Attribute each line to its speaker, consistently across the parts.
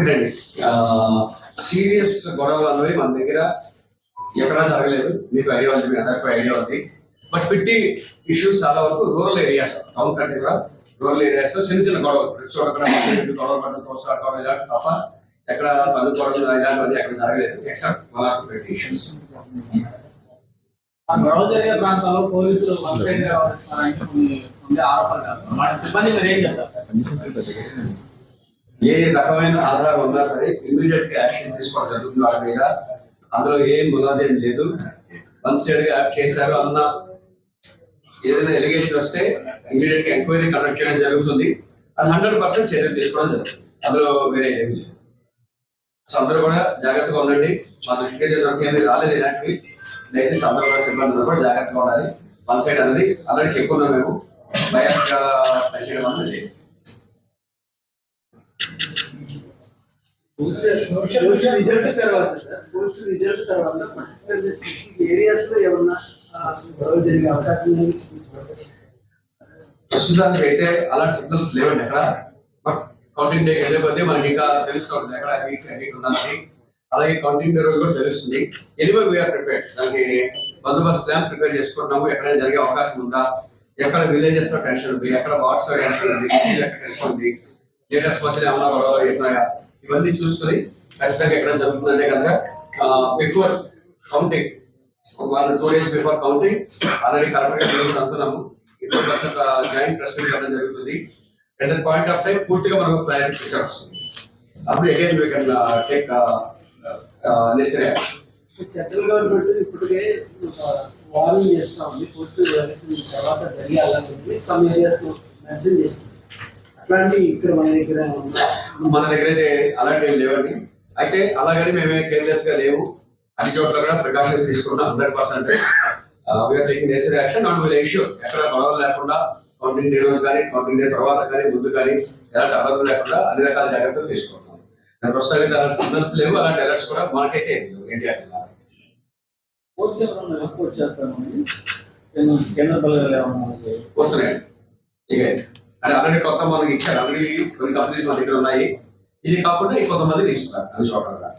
Speaker 1: ఒకటండి సీరియస్ గొడవలు అనేవి మన దగ్గర ఎక్కడా జరగలేదు. మీకు ఐడియా ఉంది మీ అందరికీ ఐడియా ఉంది. బట్ పిట్టి ఇష్యూస్ చాలా వరకు రూరల్ ఏరియాస్ టౌన్ కంటే కూడా రూరల్ ఏరియాస్ చిన్న చిన్న గొడవలు. ప్రతి గొడవ పడడం కోసం ఇలాంటి తప్ప ఎక్కడ కనుక్కోవడం ఇలాంటివన్నీ ఎక్కడ జరగలేదు ఎక్సెప్ట్ మన పిట్టి ఇష్యూస్
Speaker 2: గొడవ జరిగే ప్రాంతాల్లో పోలీసులు వన్ ఆరోపణలు సిబ్బంది మీరు ఏం చెప్తారు?
Speaker 1: ఏ రకమైన ఆధారం ఉన్నా సరే ఇమీడియట్గా యాక్షన్ తీసుకోవడం జరుగుతుంది వాళ్ళ మీద. అందులో ఏం ములాజేం లేదు. వన్ సైడ్గా యాక్ట్ చేశారు అన్న ఏదైనా ఎలిగేషన్ వస్తే ఇమీడియట్గా ఎంక్వైరీ కండక్ట్ చేయడం జరుగుతుంది. అది హండ్రెడ్ పర్సెంట్ చర్యలు తీసుకోవడం జరుగుతుంది. అందులో వేరే ఏమి లేదు. సో అందరూ కూడా జాగ్రత్తగా ఉండండి. మా దృష్టికి అయితే దొరికేది రాలేదు ఇలాంటివి. దయచేసి అందరూ కూడా సిబ్బంది కూడా జాగ్రత్తగా ఉండాలి. వన్ సైడ్ అనేది ఆల్రెడీ చెప్పుకున్నాం మేము. భయంగా పనిచేయడం అనేది
Speaker 3: పోస్ట్ రిజల్ట్ తర్వాత సార్. పోస్ట్ రిజల్ట్ తర్వాత పర్టికులర్ స్పెసిఫిక్ ఏరియాస్లో ఏమన్నా ఆ, జరిగే అవకాశం
Speaker 1: ప్రస్తుతానికి అయితే అలాంటి సిగ్నల్స్ లేవండి అక్కడ. బట్ కౌంటింగ్ డే వెళ్ళే కొద్దీ మనకి ఇంకా తెలుస్తుంది ఎక్కడ హీట్ హీట్ అలాగే కౌంటింగ్ డే రోజు కూడా తెలుస్తుంది. ఎనివే వీఆర్ ప్రిపేర్ దానికి బందోబస్తు ప్లాన్ ప్రిపేర్ చేసుకుంటున్నాము. ఎక్కడైనా జరిగే అవకాశం ఉందా? ఎక్కడ విలేజెస్లో టెన్షన్ ఉంది? ఎక్కడ వాట్స్లో టెన్షన్ ఉంది? ఎక్కడ టెన్షన్ ఉంది? లేటెస్ట్ వచ్చిన ఏమన్నా గొడవ ఇవన్నీ చూసుకొని ఖచ్చితంగా ఎక్కడ జరుగుతుందంటే కనుక బిఫోర్ కౌంటింగ్ ఒక one two days before counting already కరెక్ట్గా జరుగుతుంది అనుకున్నాము ఇప్పుడు జాయింట్ ప్రెస్ మీట్ చేయడం జరుగుతుంది. అండ్ పాయింట్ ఆఫ్ టైం పూర్తిగా మనకు క్లారిటీ పిక్చర్ వస్తుంది. అప్పుడు again we can take necessary
Speaker 3: central government ఇప్పటికే వార్నింగ్ చేస్తా ఉంది. పోస్ట్ ఎలక్షన్ తర్వాత జరిగాలని సమ్ ఏరియాస్ మెన్షన్ చేస్తుంది. అట్లాంటి ఇక్కడ మన దగ్గర
Speaker 1: మన దగ్గర అయితే అలాంటి ఏం లేవండి. అయితే అలాగని మేమే కేర్లెస్గా లేవు. అన్ని చోట్ల కూడా ప్రికాషన్స్ తీసుకున్నాం hundred percent. We are taking necessary action not will issue ఎక్కడ గొడవలు లేకుండా కౌంటింగ్ డే రోజు కానీ కౌంటింగ్ డే తర్వాత కానీ ముందు కానీ ఎలాంటి అలర్ట్ లేకుండా అన్ని రకాల జాగ్రత్తలు తీసుకుంటాం దాని ప్రస్తుతానికి అలాంటి సిగ్నల్స్ లేవు అలాంటి అలర్ట్స్ కూడా మనకైతే ఎన్టీఆర్ జిల్లా వస్తున్నాయండి. ఇక అది ఆల్రెడీ కొత్త మనకి ఇచ్చారు. ఆల్రెడీ కొన్ని కంపెనీస్ మన దగ్గర ఉన్నాయి. ఇది కాకుండా ఈ కొంతమంది ఇస్తున్నారు అది చోట్ల కూడా.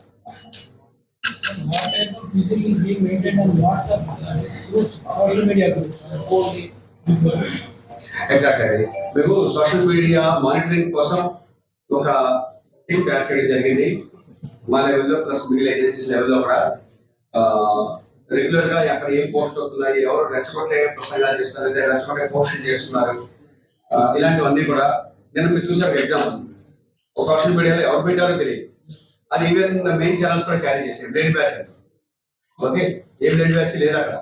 Speaker 4: what type of music is being maintained on WhatsApp uh, groups, social media groups,
Speaker 1: exact అండి మేము సోషల్ మీడియా మానిటరింగ్ కోసం ఒక టీమ్ తయారు చేయడం జరిగింది. మా లెవెల్లో ప్లస్ మిగిలిన ఏజెన్సీస్ లెవెల్లో కూడా రెగ్యులర్గా అక్కడ ఏం పోస్ట్ అవుతున్నాయి ఎవరు రెచ్చగొట్టే ప్రసంగాలు చేస్తున్నారు లేదా రెచ్చగొట్టే పోస్టులు చేస్తున్నారు ఇలాంటివన్నీ కూడా నేను మీరు చూసారు ఎగ్జాంపుల్ ఒక సోషల్ మీడియాలో ఎవరు పెట్టారో తెలియదు. అది ఈవెన్ మెయిన్ ఛానల్స్ కూడా క్యారీ చేసేది. బ్రెయిన్ బ్యాచ్ అని. ఓకే ఏ బ్లడ్ బ్యాచ్ లేదు అక్కడ.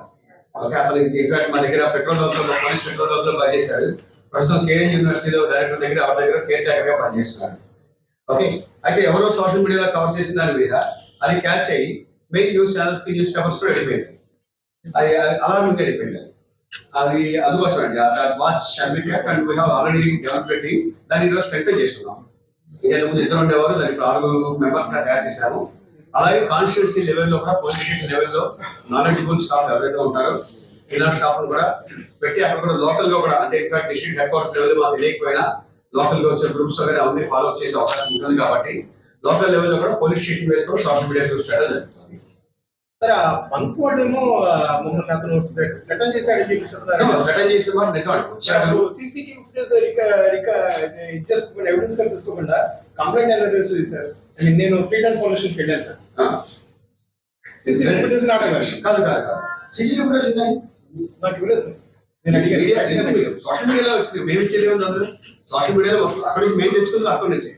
Speaker 1: ఓకే అతను ఇన్ఫాక్ట్ మా దగ్గర పెట్రోల్ బంక్లో పోలీస్ పెట్రోల్ బంక్లో పనిచేశాడు ప్రస్తుతం కేఎన్ యూనివర్సిటీలో డైరెక్టర్ దగ్గర ఎవరి దగ్గర కేర్ టేకర్గా పనిచేస్తున్నాడు ఓకే అయితే ఎవరో సోషల్ మీడియాలో కవర్ చేసిన దాని మీద అది క్యాచ్ అయ్యి మెయిన్ న్యూస్ ఛానల్స్కి న్యూస్ పేపర్స్ కూడా వెళ్ళిపోయింది. అది అలారం వెళ్ళిపోయింది. అది అందుకోసం అండి. Watch and we have already develop పెట్టి దాన్ని ఈరోజు స్ట్రెంగ్ చేస్తున్నాం. ఇంతకు ముందు ఇద్దరు ఉండేవారు దానికి ఇప్పుడు ఆరుగురు మెంబర్స్గా తయారు చేశారు. అలాగే కాన్స్టిట్యూన్సీ లెవెల్లో కూడా పోలీస్ స్టేషన్ లెవెల్లో నాలెడ్జబుల్ స్టాఫ్ ఎవరైతే ఉంటారో ఇలాంటి స్టాఫ్ కూడా పెట్టి అక్కడ కూడా లోకల్గా కూడా అంటే in fact district headquarters level మాకు తెలియకపోయినా లోకల్గా వచ్చే గ్రూప్స్ అవన్నీ ఫాలో అప్ చేసే అవకాశం ఉంటుంది కాబట్టి లోకల్ లెవెల్లో కూడా పోలీస్ స్టేషన్ వేసుకొని సోషల్ మీడియా చూసి జరుగుతుంది.
Speaker 5: సార్ వాడేమో మమ్మల్ని అతను రిటర్న్ చేశాడు చూపిస్తున్నారు
Speaker 1: మాట నిజమండి వచ్చాడు
Speaker 5: సీసీటీవీ ఫుటేజ్ చేసుకుని ఎవిడెన్స్ తీసుకోకుండా కంప్లైంట్ ఎలా చేస్తుంది సార్ నేను అండ్ పొల్యూషన్ వెళ్ళాను సార్. సీసీటీవీ ఫుటేజ్ నాకు.
Speaker 1: కాదు కాదు కాదు. సీసీటీవీ ఫుటేజ్ ఉందండి
Speaker 5: నాకు ఇవ్వలేదు సార్.
Speaker 1: సోషల్ మీడియాలో వచ్చింది? మేము ఇచ్చేది అందులో? సోషల్ మీడియాలో అక్కడ నుంచి మేము తెచ్చుకుంది అక్కడ నుంచి.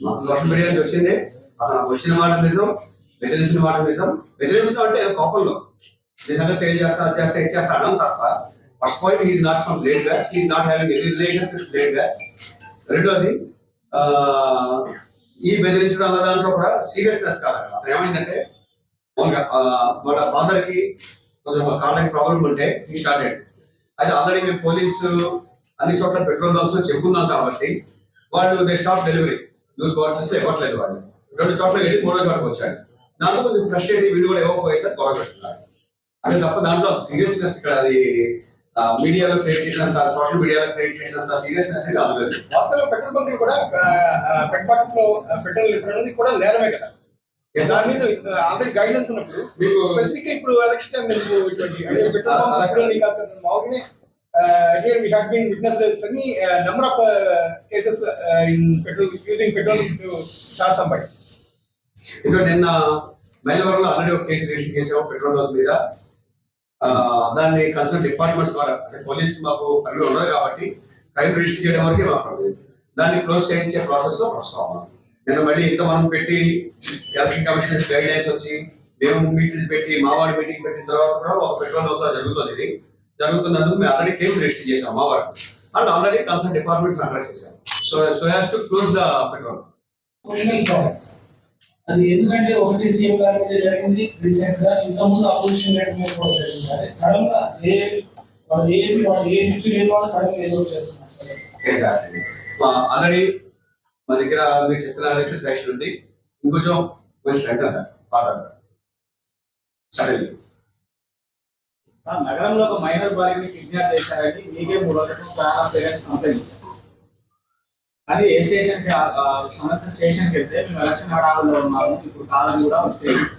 Speaker 1: మాకు సోషల్ మీడియా నుంచి వచ్చింది. అతను వచ్చిన మాట నిజం. బెదిరించిన మాట నిజం. బెదిరించడం అంటే కోపంలో. నిజంగా ఏం చేస్తా అది ఇది చేస్తా అనడం తప్ప first point is not from great batch is not having any relations with blade batch రెండోది ఈ బెదిరించడం అన్న దాంట్లో కూడా సీరియస్నెస్ కాదు అతను ఏమైందంటే వాళ్ళ ఫాదర్కి కొంచెం కాళ్ళకి ప్రాబ్లం ఉంటే ఈ స్టార్టెడ్ అయితే ఆల్రెడీ మేము పోలీసు అన్ని చోట్ల పెట్రోల్ బంక్స్ చెప్పుకున్నాం కాబట్టి వాళ్ళు they stop delivery loose bottles ఇవ్వట్లేదు వాళ్ళు. రెండు చోట్ల వెళ్ళి మూడో చోటకి వచ్చాడు దాంతో కొంచెం ఫ్రస్ట్రేట్ వీళ్ళు కూడా ఇవ్వకపోయేసరికి గొడవ పెట్టున్నారు అంటే తప్ప దాంట్లో సీరియస్నెస్ ఇక్కడ అది మీడియాలో క్రియేట్ చేసినంత సోషల్ మీడియాలో క్రియేట్ చేసినంత సీరియస్నెస్ కాదు అది.
Speaker 5: వాస్తవంగా పెట్రోల్ బంకులు కూడా పెట్ బాటిల్స్లో పెట్రోల్ అనేది కూడా నేరమే కదా. దాని మీద ఆల్రెడీ గైడెన్స్ ఉన్నప్పుడు
Speaker 1: మీకు
Speaker 5: స్పెసిఫిక్ ఇప్పుడు ఎలక్షన్ టైం మీకు ఇటువంటి పెట్రోల్ బంక్స్ మామూలుగానే
Speaker 1: నిన్న మైలవరంలో ఆల్రెడీ ఒక కేసు రిజిస్టర్ చేసాము పెట్రోల్ బంక్ మీద. ఆ, దాన్ని కన్సర్న్ డిపార్ట్మెంట్స్ ద్వారా అంటే పోలీస్ మాకు పరిధి ఉండదు కాబట్టి క్రైమ్ రిజిస్టర్ చేయడం వరకే మాకు పరిధి. దాన్ని క్లోజ్ చేయించే ప్రాసెస్లో వస్తాం మనం. మళ్ళీ ఇంత మనం పెట్టి ఎలక్షన్ కమిషన్ గైడ్ వచ్చి మేము మీటింగ్ పెట్టి మావాడి మీటింగ్ పెట్టిన తర్వాత కూడా ఒక పెట్రోల్ బంక్ జరుగుతుంది ఇది. జరుగుతున్నందుకు మేము ఆల్రెడీ కేసు రిజిస్టర్ చేసాం మా and already concern departments address చేశాం. So so has to close the petrol
Speaker 4: అది ఎందుకంటే ఒకటి సీఎం గారి మీద జరిగింది రీసెంట్గా ఇంత ముందు అపోజిషన్ రేట్ మీద కూడా జరిగింది. అదే సడన్గా ఏ వాళ్ళు ఏ వాళ్ళు ఏ డిగ్రీ లేని వాళ్ళు సడన్గా ఏదో చేస్తున్నారు.
Speaker 1: ఆల్రెడీ మా దగ్గర మీరు చెప్పిన సెక్షన్ ఉంది. ఇంకొంచెం కొంచెం స్ట్రెంత్ అన్నారు ఫాదర్
Speaker 2: సార్ నగరంలో ఒక మైనర్ బాలికని కిడ్నాప్ చేశారని మీకే మూడు రోజులు చాలా పేరెంట్స్ కంప్లైంట్ అది ఏ స్టేషన్కి సంబంధించిన స్టేషన్కి వెళ్తే మేము ఎలక్షన్ హడావుల్లో ఉన్నాము. ఇప్పుడు కాదని కూడా స్టేషన్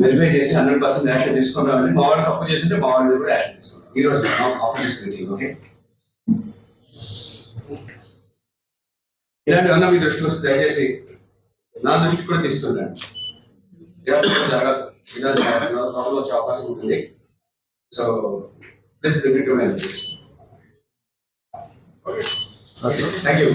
Speaker 1: వెరిఫై చేసి హండ్రెడ్ పర్సెంట్ యాక్షన్ తీసుకుంటామని మా వాడు తప్పు చేస్తుంటే మా మీద కూడా యాక్షన్ తీసుకుంటాం ఈ రోజు ఆఫీస్ మీటింగ్ ఓకే ఇలాంటివన్నా మీ దృష్టికి వస్తే దయచేసి నా దృష్టికి కూడా తీసుకుంటాను ఇలాంటి జరగదు. ఇలా ప్రాబ్లం వచ్చే అవకాశం ఉంటుంది. So please repeat my please okay thank you